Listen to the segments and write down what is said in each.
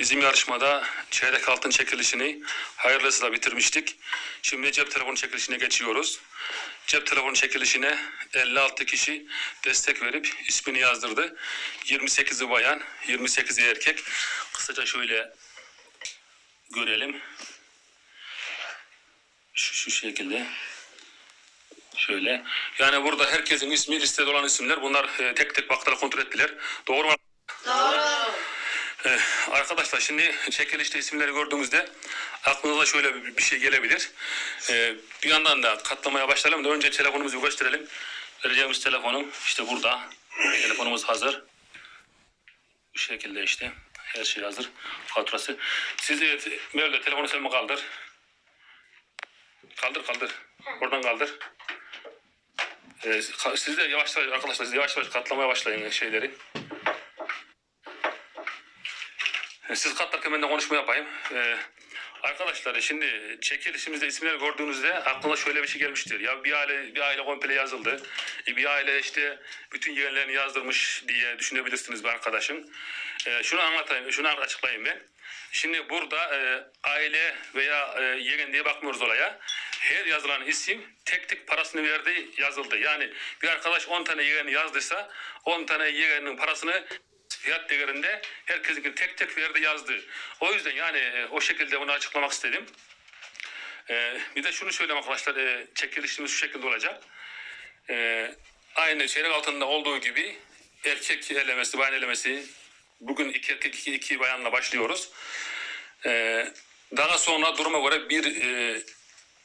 Bizim yarışmada çeyrek altın çekilişini hayırlısıyla bitirmiştik. Şimdi cep telefonu çekilişine geçiyoruz. Cep telefonu çekilişine 56 kişi destek verip ismini yazdırdı. 28'i bayan, 28'i erkek. Kısaca şöyle görelim. Şu, şu şekilde. Şöyle. Yani burada herkesin ismi listede olan isimler. Bunlar e, tek tek baktılar kontrol ettiler. Doğru mu? Ee, arkadaşlar şimdi çekilişte isimleri gördüğünüzde aklınıza şöyle bir, şey gelebilir. Ee, bir yandan da katlamaya başlayalım da önce telefonumuzu gösterelim. Vereceğimiz telefonum işte burada. Telefonumuz hazır. Bu şekilde işte. Her şey hazır. Faturası. Siz de Mevlüt telefonu sen kaldır? Kaldır kaldır. Oradan kaldır. Ee, siz de yavaş yavaş arkadaşlar siz yavaş yavaş katlamaya başlayın şeyleri. Siz katlarken ben de konuşma yapayım. Ee, arkadaşlar şimdi çekilişimizde isimler gördüğünüzde aklına şöyle bir şey gelmiştir. Ya bir aile bir aile komple yazıldı. E, bir aile işte bütün yeğenlerini yazdırmış diye düşünebilirsiniz bir arkadaşım. Ee, şunu anlatayım, şunu açıklayayım ben. Şimdi burada e, aile veya e, yeğen diye bakmıyoruz olaya. Her yazılan isim tek tek parasını verdi yazıldı. Yani bir arkadaş 10 tane yeğen yazdıysa 10 tane yeğenin parasını fiyat değerinde herkesin tek tek verdi yazdı. O yüzden yani e, o şekilde bunu açıklamak istedim. E, bir de şunu söyleyeyim arkadaşlar e, çekilişimiz şu şekilde olacak. Aynı çeyrek altında olduğu gibi erkek elemesi, bayan elemesi bugün iki erkek iki, iki bayanla başlıyoruz. Daha sonra duruma göre bir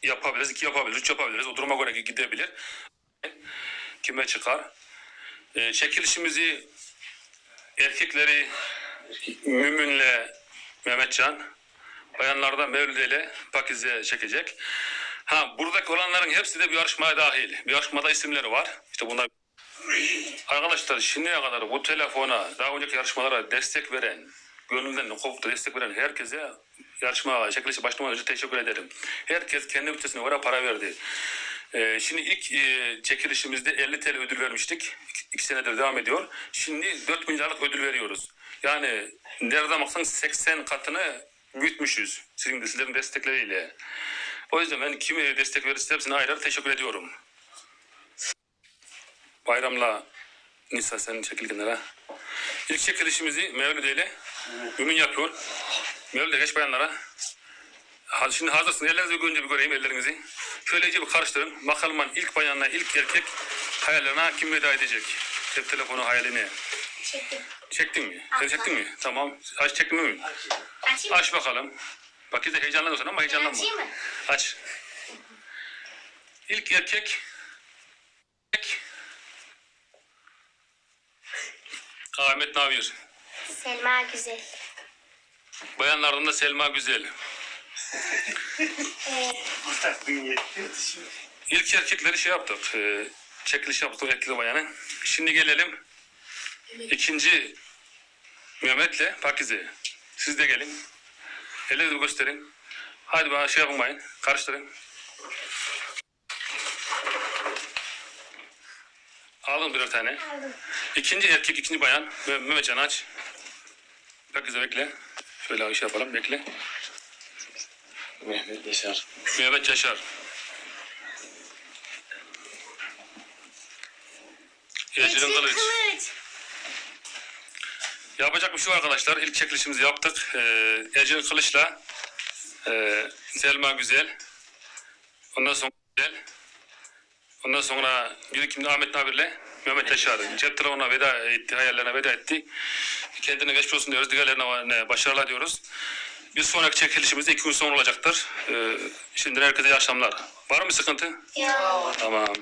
yapabiliriz, iki yapabiliriz, üç yapabiliriz. O duruma göre gidebilir. Kime çıkar? Çekilişimizi erkekleri Mümin'le Mehmetcan, bayanlarda Mevlüde ile Pakize çekecek. Ha buradaki olanların hepsi de bir yarışmaya dahil. Bir yarışmada isimleri var. İşte bunlar Arkadaşlar şimdiye kadar bu telefona daha önceki yarışmalara destek veren, gönlünden koptu destek veren herkese yarışma çekilişe başlamadan önce teşekkür ederim. Herkes kendi bütçesine göre para verdi. Ee, şimdi ilk e, çekilişimizde 50 TL ödül vermiştik. İki, senedir devam ediyor. Şimdi 4000 liralık ödül veriyoruz. Yani nereden baksan 80 katını büyütmüşüz. Sizin sizlerin destekleriyle. O yüzden ben kimi destek verirse hepsine ayrı ayrı teşekkür ediyorum. Bayramla Nisa sen çekil kenara. İlk çekilişimizi Mevlüde ile Mümin yapıyor. Mevlüde geç bayanlara. Şimdi hazırsınız. Ellerinizi önce bir göreyim ellerinizi. Şöyle iyice bir karıştırın. Bakalım ben ilk bayanla ilk erkek hayallerine kim veda edecek? Cep telefonu hayalini. Çektim. Çektin mi? Sen çektin mi? Tamam. Aç çektin mi? Açayım mı? Aç bakalım. Bak de heyecanlanıyorsun ama heyecanlanma. Açayım mı? Aç. İlk erkek. erkek. Ahmet Navir. Selma Güzel. Bayanlardan da Selma Güzel. İlk erkekleri şey yaptık. E, çekiliş yaptık erkekli bayanı. Şimdi gelelim. ikinci Mehmet'le Pakize. Siz de gelin. Ellerinizi gösterin. Hadi bana şey yapmayın. Karıştırın. Alın birer tane. Aldım. İkinci erkek, ikinci bayan. Meh- Mehmetcan aç. Pakize bekle. Şöyle bir şey yapalım. Bekle. Mehmet Yaşar. Mehmet Yaşar. Ecrin Kılıç. Kılıç. Yapacak bir şey yok arkadaşlar. İlk çekilişimizi yaptık. Ee, Ecrin Kılıç'la e, Selma Güzel. Ondan sonra Güzel. Ondan sonra birikimde Ahmet Nabir'le Mehmet Yaşar. Cep telefonuna veda etti, hayallerine veda etti. Kendine geçmiş olsun diyoruz. Diğerlerine başarılar diyoruz. Bir sonraki çekilişimiz de iki gün sonra olacaktır. Ee, şimdiden herkese iyi akşamlar. Var mı sıkıntı? Ya. Tamam.